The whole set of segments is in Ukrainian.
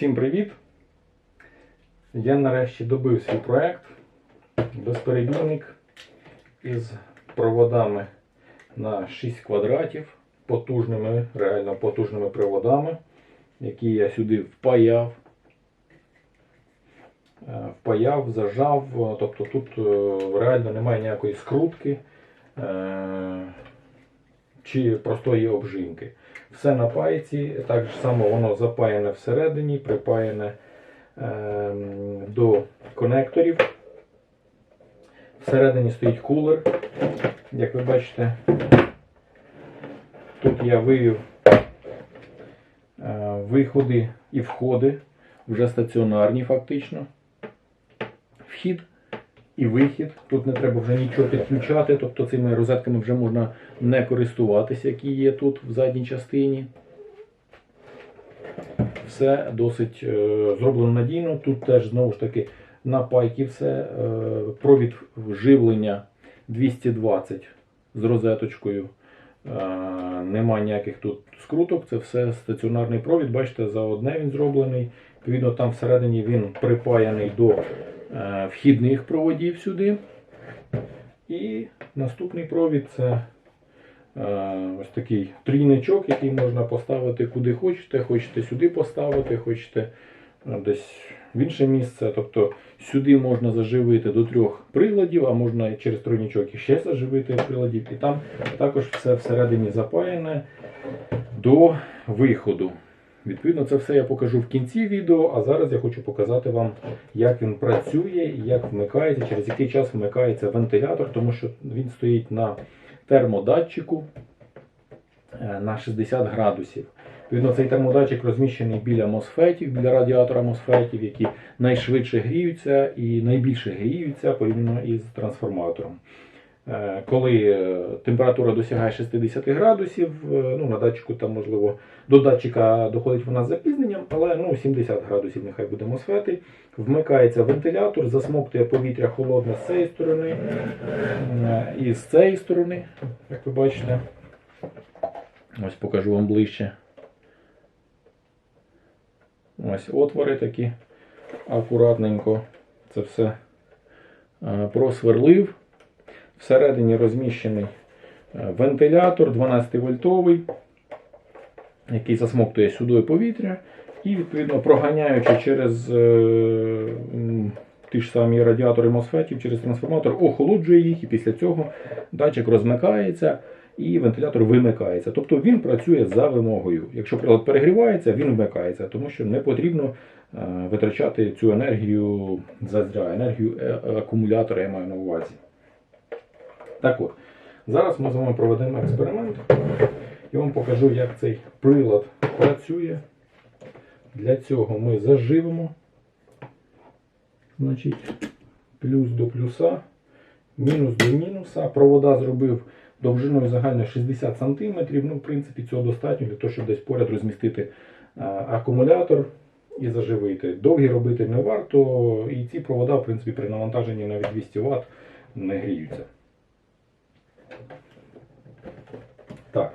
Всім привіт! Я нарешті добив свій проект безперебійник із проводами на 6 квадратів, потужними, реально потужними приводами, які я сюди впаяв. Е, Впаяв, зажав, е, тобто тут е, реально немає ніякої скрутки чи простої обжимки. Все на пайці, так само воно запаяне всередині, припаяне ем, до конекторів. Всередині стоїть кулер, як ви бачите. Тут я вивів е, виходи і входи, вже стаціонарні фактично. Вхід і вихід. Тут не треба вже нічого підключати, тобто цими розетками вже можна не користуватися, які є тут в задній частині. Все досить е, зроблено надійно. Тут теж знову ж таки на пайки все. Е, провід живлення 220 з розеточкою. Е, нема ніяких тут скруток, це все стаціонарний провід. Бачите, за одне він зроблений. Відповідно, там всередині він припаяний до вхідних проводів сюди. І наступний провід це е, ось такий трійничок, який можна поставити куди хочете. Хочете сюди поставити, хочете е, десь в інше місце. Тобто сюди можна заживити до трьох приладів, а можна через тройничок іще заживити приладів. І там також все всередині запаяне до виходу. Відповідно, це все я покажу в кінці відео, а зараз я хочу показати вам, як він працює як вмикається, через який час вмикається вентилятор, тому що він стоїть на термодатчику е, на 60 градусів. Відповідно, цей термодатчик розміщений біля мосфетів, біля радіатора мосфетів, які найшвидше гріються і найбільше гріються порівняно із трансформатором. Е, Коли е, температура досягає 60 градусів, е, ну на датчику там можливо до датчика доходить вона з запізненням, але ну 70 градусів нехай буде мосфети. Вмикається вентилятор, засмоктує повітря холодне з цієї сторони і з цієї сторони, як ви бачите. Ось покажу вам ближче. Ось отвори такі акуратненько. Це все просверлив. Всередині розміщений е, вентилятор 12 вольтовий, який засмоктує сюди повітря. І, відповідно, проганяючи через е, ті ж самі радіатори MOSFET, через трансформатор, охолоджує їх, і після цього датчик розмикається і вентилятор вимикається. Тобто він працює за вимогою. Якщо прилад перегрівається, він вмикається, тому що не потрібно е, витрачати цю енергію зазря, енергію е, акумулятора я маю на увазі. Так от, зараз ми з вами проведемо експеримент. Я вам покажу, як цей прилад працює. Для цього ми заживемо. Значить, плюс до плюса, мінус до мінуса. Провода зробив довжиною загально 60 см. Ну, в принципі, цього достатньо для того, щоб десь поряд розмістити акумулятор і заживити. Довгі робити не варто, і ці провода, в принципі, при навантаженні навіть 200 Вт не гріються. Так.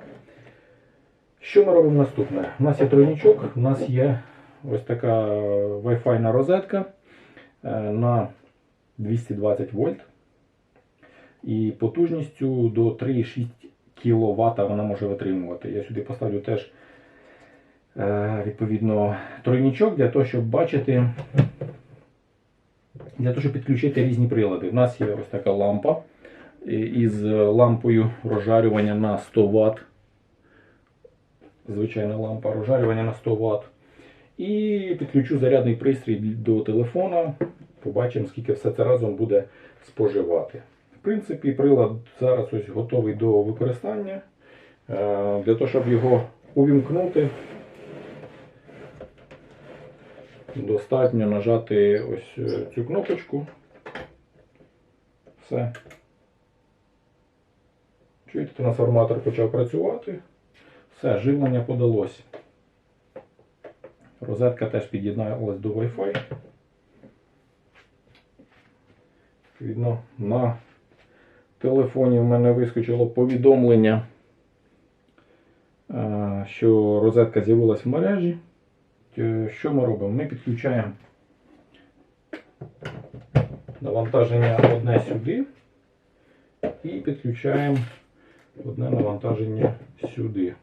Що ми робимо наступне? У нас є тройничок, у нас є ось така Wi-Fi розетка е, на 220 вольт. І потужністю до 3,6 кВт вона може витримувати. Я сюди поставлю теж е, відповідно тройничок для того, щоб бачити, для того, щоб підключити різні прилади. У нас є ось така лампа із лампою розжарювання на 100 Вт. Звичайна лампа розжарювання на 100 Вт. І підключу зарядний пристрій до телефона. Побачимо, скільки все це разом буде споживати. В принципі, прилад зараз ось готовий до використання. Е, Для того, щоб його увімкнути, достатньо нажати ось е, цю кнопочку. Все. Чуєте, трансформатор почав працювати. Все, живлення подалось. Розетка теж під'єдналась до Wi-Fi. Відповідно, на телефоні в мене вискочило повідомлення, е, що розетка з'явилась в мережі. е, що ми робимо? Ми підключаємо навантаження одне сюди і підключаємо одне навантаження сюди.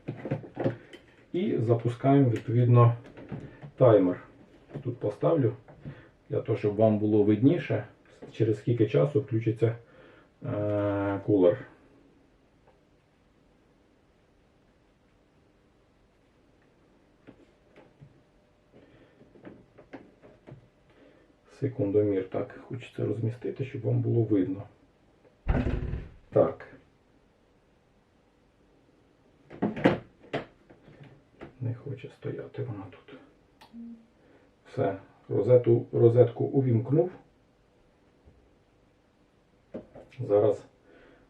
І запускаємо відповідно таймер. Тут поставлю для того, щоб вам було видніше, через скільки часу включиться е, кулер. Секундомір так хочеться розмістити, щоб вам було видно. Так. Не хоче стояти вона тут. Все. Розету, розетку увімкнув. Зараз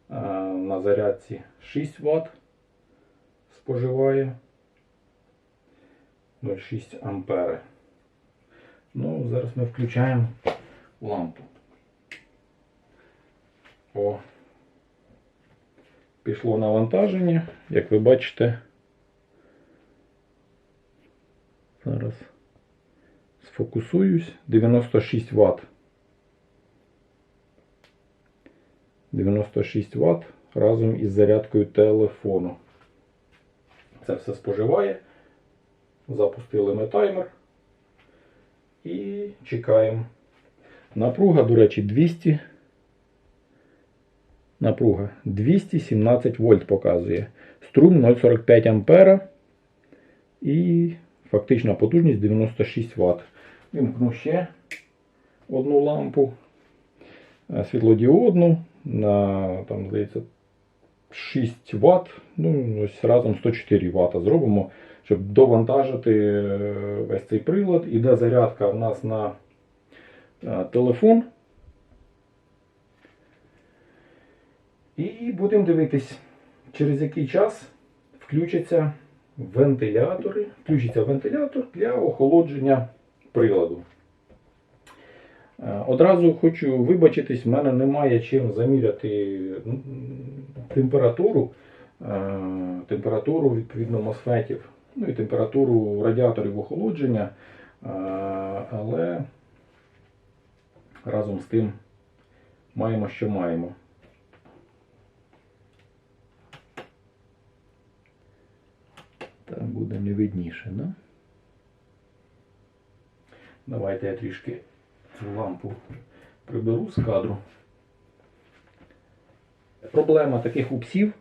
е, на зарядці 6 Вт споживає 0,6 ампери. Ну, зараз ми включаємо лампу. О. Пішло навантаження, як ви бачите. Зараз сфокусуюсь. 96 Вт. 96 Вт разом із зарядкою телефону. Це все споживає. Запустили ми таймер. І чекаємо. Напруга, до речі, 200. Напруга 217 вольт показує. Струм 0,45 ампера. І фактична потужність 96 Вт. Вімкну ще одну лампу. е, Світлодіодну на там, здається, 6 Вт. Ну, ось разом 104 Вт зробимо, щоб довантажити е, весь цей прилад. Іде зарядка в нас на е, телефон. І будемо дивитись, через який час включаться вентилятори, включиться вентилятор для охолодження приладу. Е, Одразу хочу вибачитись, в мене немає чим заміряти температуру, е, температуру відповідно мосфетів, ну і температуру радіаторів охолодження, Е, але разом з тим маємо, що маємо. Так буде не видніше, да? Давайте я трішки цю лампу приберу з кадру. Проблема таких упсів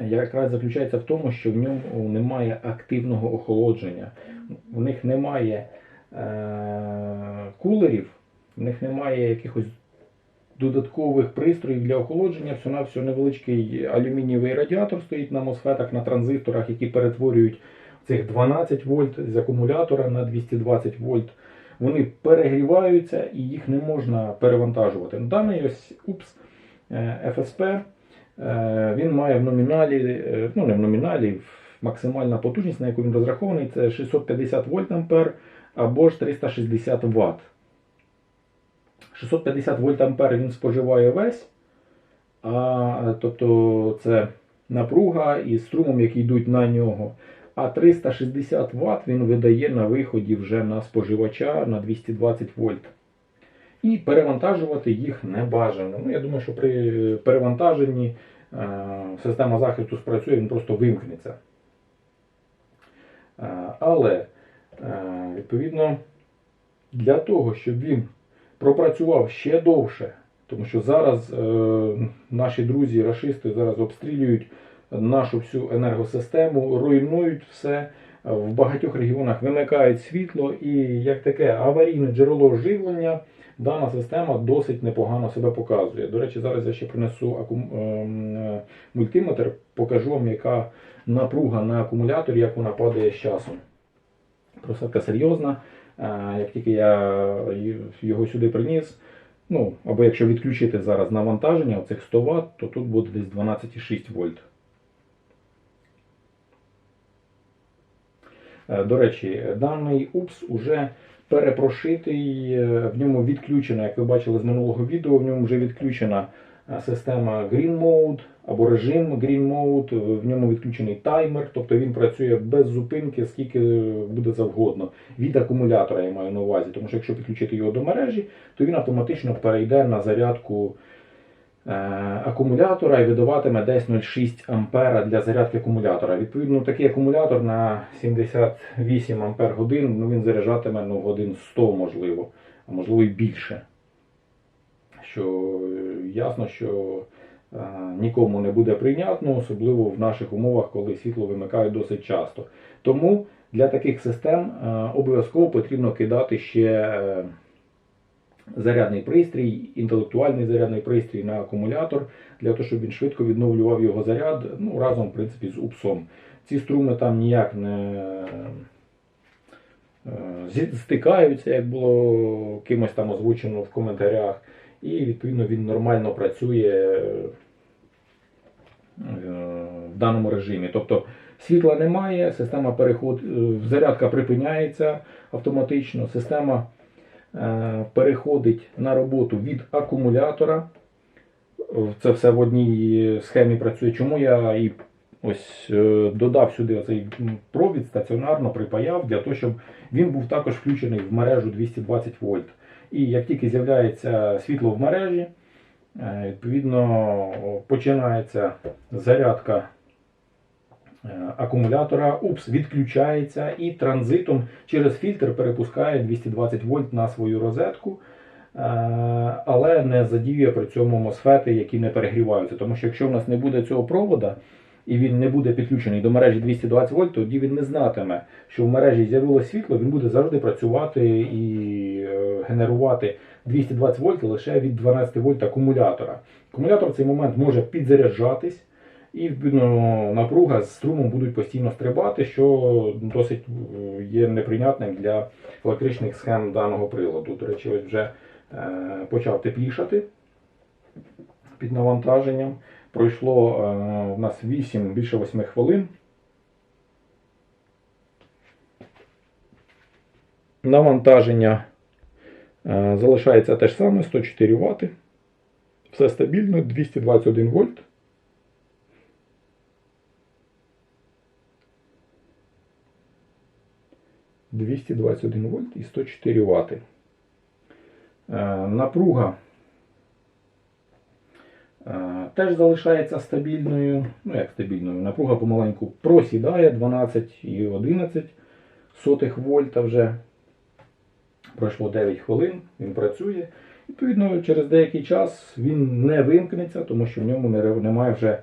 якраз заключається в тому, що в ньому немає активного охолодження. У них немає е- кулерів, в них немає якихось додаткових пристроїв для охолодження. Все невеличкий алюмінієвий радіатор стоїть на мосфетах, на транзисторах, які перетворюють цих 12 вольт з акумулятора на 220 вольт. Вони перегріваються і їх не можна перевантажувати. Даний ось УПС е, FSP, е, він має в номіналі, е, ну не в номіналі, максимальна потужність, на яку він розрахований, це 650 вольт ампер або ж 360 Вт. 650 вольт ампер він споживає весь, а, тобто це напруга і струмом, які йдуть на нього. А 360 Вт він видає на виході вже на споживача на 220 вольт. І перевантажувати їх не бажано. Ну, я думаю, що при перевантаженні е, система захисту спрацює, він просто вимкнеться. Е, але, е, відповідно, для того, щоб він пропрацював ще довше, тому що зараз е, наші друзі, рашисти зараз обстрілюють нашу всю енергосистему, руйнують все. В багатьох регіонах вимикають світло і як таке аварійне джерело живлення, дана система досить непогано себе показує. До речі, зараз я ще принесу акум... ем, е, мультиметр, покажу вам, яка напруга на акумуляторі, як вона падає з часом. Просадка серйозна. Е, Як тільки я його сюди приніс, ну, або якщо відключити зараз навантаження, оцих 100 Вт, то тут буде десь 12,6 вольт. Е, До речі, даний УПС уже перепрошитий, е, в ньому відключена, як ви бачили з минулого відео, в ньому вже відключена система Green Mode або режим Green Mode, в ньому відключений таймер, тобто він працює без зупинки, скільки буде завгодно. Від акумулятора я маю на увазі, тому що якщо підключити його до мережі, то він автоматично перейде на зарядку е, акумулятора і видаватиме десь 0,6 ампера для зарядки акумулятора. Відповідно, такий акумулятор на 78 ампер годин ну, він заряджатиме ну, годин 100 можливо, а можливо і більше. Що е, ясно, що е, нікому не буде прийнятно, особливо в наших умовах, коли світло вимикають досить часто. Тому для таких систем е, обов'язково потрібно кидати ще зарядний пристрій, інтелектуальний зарядний пристрій на акумулятор, для того, щоб він швидко відновлював його заряд ну, разом в принципі, з упсом. Ці струми там ніяк не стикаються, як було кимось там озвучено в коментарях. І відповідно він нормально працює е, в даному режимі. Тобто світла немає, система переход, е, зарядка припиняється автоматично, система е, переходить на роботу від акумулятора. Це все в одній схемі працює. Чому я і ось додав сюди цей провід стаціонарно припаяв для того, щоб він був також включений в мережу 220 вольт. І як тільки з'являється світло в мережі, е, відповідно починається зарядка е, акумулятора, упс відключається і транзитом через фільтр перепускає 220 вольт на свою розетку, е, але не задіює при цьому мосфети, які не перегріваються. Тому що якщо в нас не буде цього провода, і він не буде підключений до мережі 220 вольт, тоді він не знатиме, що в мережі з'явилось світло, він буде завжди працювати і е, генерувати 220 вольт лише від 12 вольт акумулятора. Акумулятор в цей момент може підзаряджатись, і відповідно напруга з струмом будуть постійно стрибати, що досить е, є неприйнятним для електричних схем даного приладу. До речі, ось вже е, почав теплішати під навантаженням. Пройшло е, у нас 8, більше 8 хвилин. Навантаження е, залишається те ж саме 104 Вт. Все стабільно, 221 вольт. «221 вольт і 104 Вт. Е, Напруга Теж залишається стабільною. Ну як стабільною, напруга помаленьку просідає 12,11 вольта вже. Пройшло 9 хвилин, він працює. Відповідно, через деякий час він не вимкнеться, тому що в ньому немає вже е,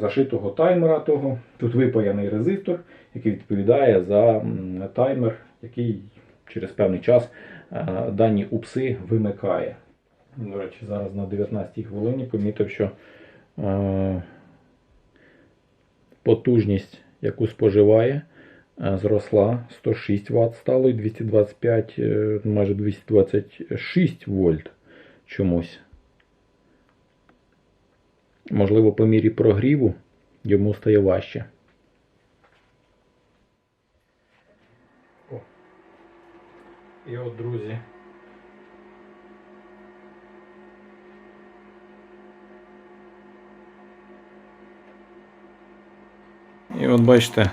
зашитого таймера того. Тут випаяний резистор, який відповідає за таймер, який через певний час е, дані упси вимикає. До речі, зараз на 19 хвилині помітив, що е, потужність, яку споживає, е, зросла 106 Вт стало і 225, е, майже 226 вольт чомусь. Можливо, по мірі прогріву йому стає важче. І от, друзі. І от бачите,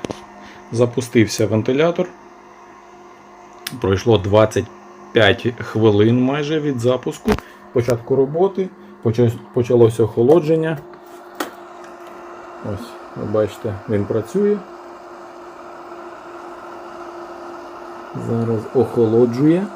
запустився вентилятор. Пройшло 25 хвилин майже від запуску. Початку роботи, почалося охолодження. Ось, ви бачите, він працює. Зараз охолоджує.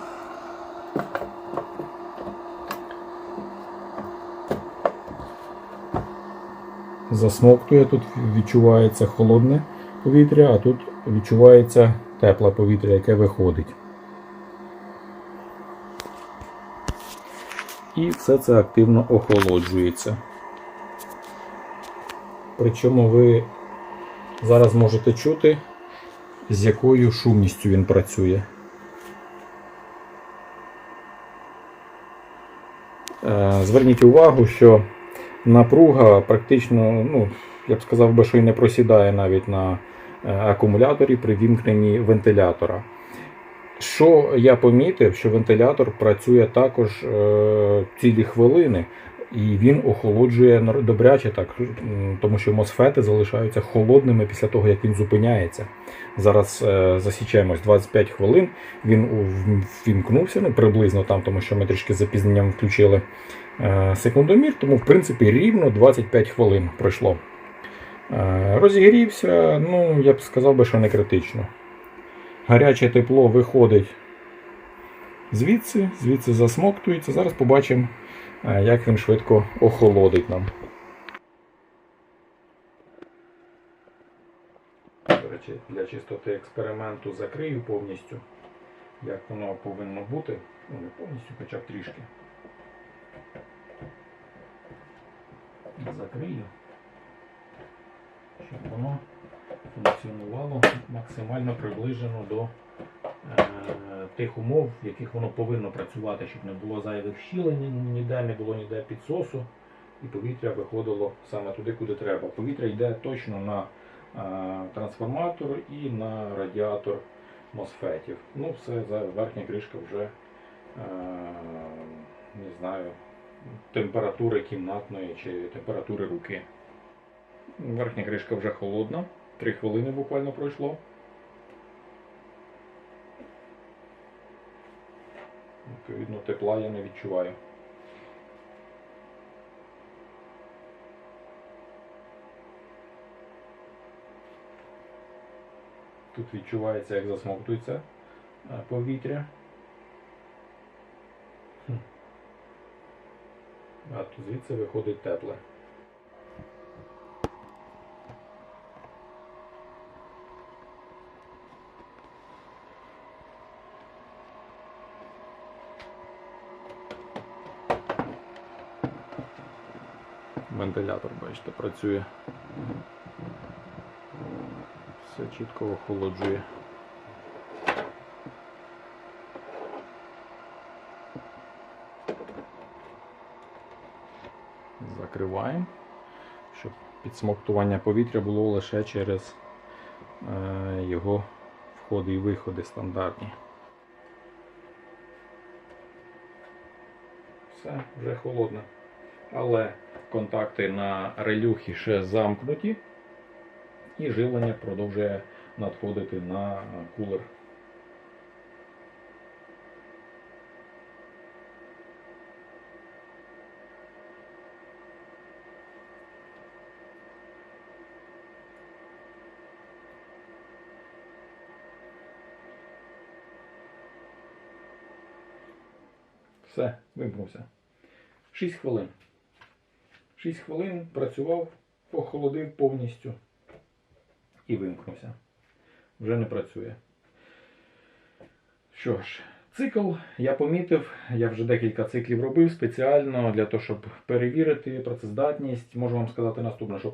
Засмоктує, тут відчувається холодне повітря, а тут відчувається тепле повітря, яке виходить. І все це активно охолоджується. Причому ви зараз можете чути, з якою шумністю він працює. Е, Зверніть увагу, що напруга практично, ну, я б сказав би, що і не просідає навіть на е, акумуляторі при вімкненні вентилятора. Що я помітив, що вентилятор працює також е, цілі хвилини. І він охолоджує добряче, так, тому що мосфети залишаються холодними після того, як він зупиняється. Зараз е, засічаємось 25 хвилин. Він ввімкнувся, ну приблизно там, тому що ми трішки запізненням включили е, секундомір, тому в принципі рівно 25 хвилин пройшло. Е, розігрівся, ну я б сказав би, що не критично. Гаряче тепло виходить звідси, звідси засмоктується. Зараз побачимо, як він швидко охолодить нам. До речі, для чистоти експерименту закрию повністю, як воно повинно бути. Ну, не повністю, хоча б трішки. Закрию, щоб воно функціонувало максимально приближено до тих умов, в яких воно повинно працювати, щоб не було зайвих щілень, ніде не було ніде підсосу, і повітря виходило саме туди, куди треба. Повітря йде точно на е, трансформатор і на радіатор мосфетів. Ну, все, верхня кришка вже е, не знаю, температури кімнатної чи температури руки. Верхня кришка вже холодна. Три хвилини буквально пройшло. Відповідно, тепла я не відчуваю. Тут відчувається, як засмоктується е, повітря. А тут звідси виходить тепле. Вентилятор, бачите, працює. Все чітко охолоджує. Закриваємо, щоб підсмоктування повітря було лише через е, його входи і виходи стандартні. Все, вже холодно. Але контакти на релюхі ще замкнуті, і живлення продовжує надходити на кулер. Все, вимкнувся. 6 хвилин. 6 хвилин працював, охолодив повністю і вимкнувся. Вже не працює. Що ж, цикл я помітив, я вже декілька циклів робив спеціально для того, щоб перевірити працездатність. Можу вам сказати наступне, що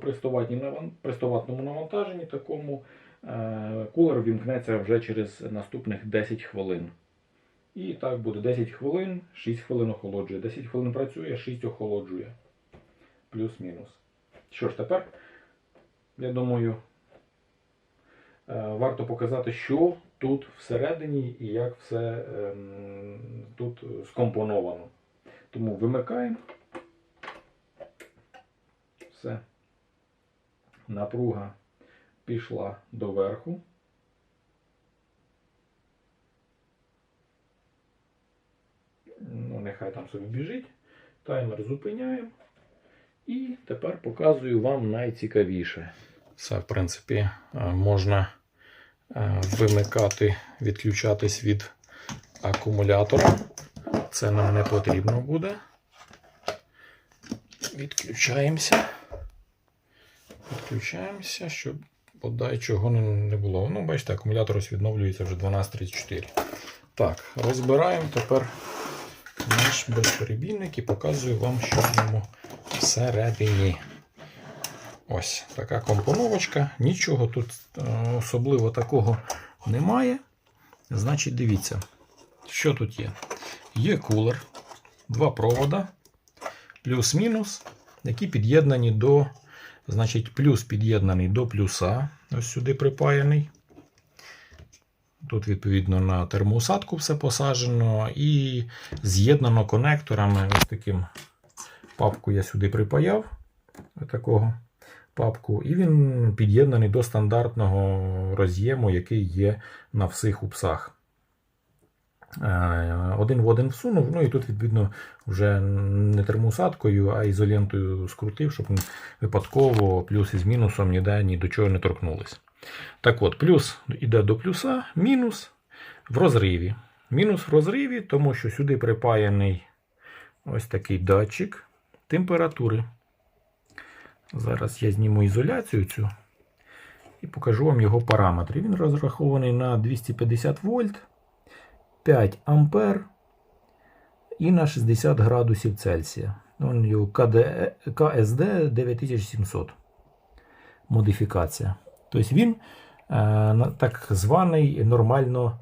при стоватному навантаженні такому е, кулер вімкнеться вже через наступних 10 хвилин. І так буде 10 хвилин, 6 хвилин охолоджує, 10 хвилин працює, 6 охолоджує. Плюс-мінус. Що ж тепер, я думаю, е, варто показати, що тут всередині і як все ем, тут скомпоновано. Тому вимикаємо. Все. Напруга пішла доверху. Ну, нехай там собі біжить. Таймер зупиняємо. І тепер показую вам найцікавіше. Все, в принципі, е, можна е, вимикати, відключатись від акумулятора. Це нам не потрібно буде. Відключаємося. Відключаємося, щоб бодай чого не було. Ну, бачите, акумулятор ось відновлюється вже 12.34. Так, розбираємо тепер наш безперебійник і показую вам, що в ньому всередині. Ось така компоновочка. Нічого тут е, особливо такого немає. Значить, дивіться, що тут є. Є кулер, два провода, плюс-мінус, які під'єднані до, значить, плюс під'єднаний до плюса. Ось сюди припаяний. Тут, відповідно, на термоусадку все посаджено і з'єднано конекторами ось таким Папку я сюди припаяв. Такого папку, і він під'єднаний до стандартного роз'єму, який є на всіх упсах. Е, Один в один всунув, ну і тут, відповідно, вже не термоусадкою, а ізолентою скрутив, щоб випадково плюс із мінусом ніде ні до чого не торкнулись. Так от, плюс йде до плюса, мінус в розриві. Мінус в розриві, тому що сюди припаяний ось такий датчик температури. Зараз я зніму ізоляцію цю і покажу вам його параметри. Він розрахований на 250 вольт, 5 ампер і на 60 градусів Цельсія. Вон його КСД 9700 модифікація. Тобто він е, так званий нормально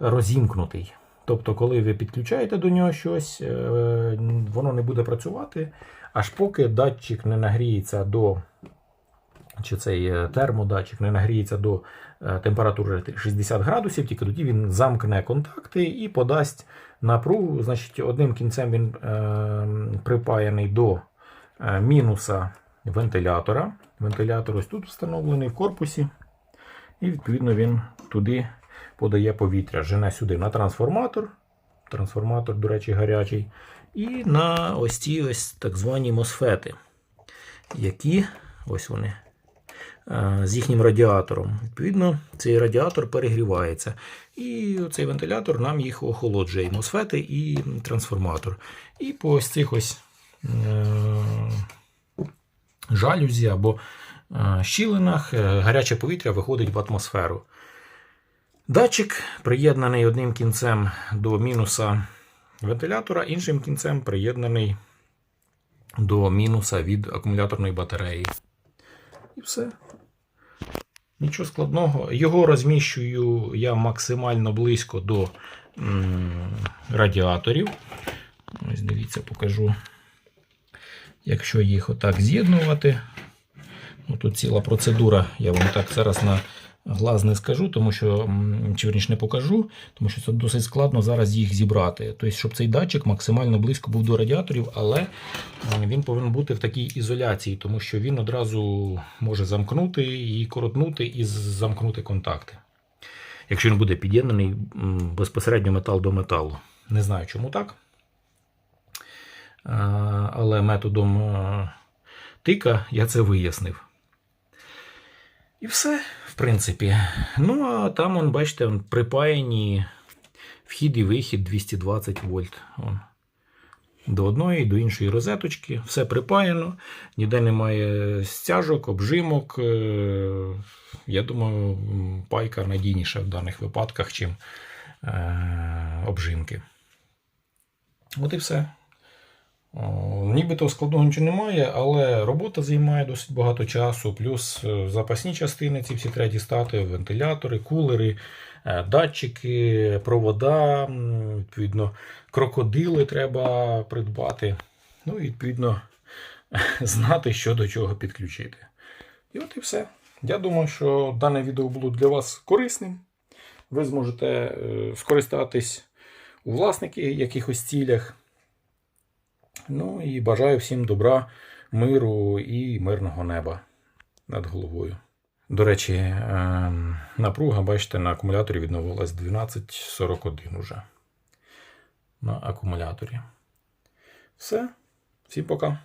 розімкнутий. Тобто, коли ви підключаєте до нього щось, е, воно не буде працювати, аж поки датчик не нагріється до, чи цей е, термодатчик не нагріється до е, температури 60 градусів, тільки тоді він замкне контакти і подасть напругу. Значить, одним кінцем він припаяний до мінуса вентилятора. Вентилятор ось тут встановлений в корпусі. І відповідно він туди подає повітря. Жене сюди на трансформатор. Трансформатор, до речі, гарячий. І на ось ці ось так звані мосфети, які ось вони е, з їхнім радіатором. Відповідно, цей радіатор перегрівається. І цей вентилятор нам їх охолоджує. І мосфети і трансформатор. І по ось цих ось е, жалюзі або е, щілинах гаряче повітря виходить в атмосферу. Датчик приєднаний одним кінцем до мінуса вентилятора, іншим кінцем приєднаний до мінуса від акумуляторної батареї. І все. Нічого складного. Його розміщую я максимально близько до радіаторів. Ось дивіться, покажу. Якщо їх отак з'єднувати, ну, тут ціла процедура, я вам так зараз на глаз не скажу, тому що чи верніше не покажу, тому що це досить складно зараз їх зібрати. Тобто, щоб цей датчик максимально близько був до радіаторів, але він повинен бути в такій ізоляції, тому що він одразу може замкнути і коротнути і замкнути контакти. Якщо він буде під'єднаний безпосередньо метал до металу. Не знаю, чому так. Але методом е, тика я це вияснив. І все, принципі. Ну, а там, он, бачите, он, припаяні вхід і вихід 220 вольт. Он. До одної, до іншої розеточки. Все припаяно, ніде немає стяжок, обжимок. Е, Я думаю, пайка надійніша в даних випадках, чим е, обжимки. От і все. О, Нібито складного нічого немає, але робота займає досить багато часу. Плюс е, запасні частини ці всі треба дістати, вентилятори, кулери, е, датчики, провода, відповідно, крокодили треба придбати. Ну і відповідно знати, що до чого підключити. І от і все. Я думаю, що дане відео було для вас корисним. Ви зможете е, скористатись у власних якихось цілях. Ну і бажаю всім добра, миру і мирного неба над головою. До речі, ем, напруга, бачите, на акумуляторі відновилась 1241 уже. На акумуляторі. Все. Всім пока.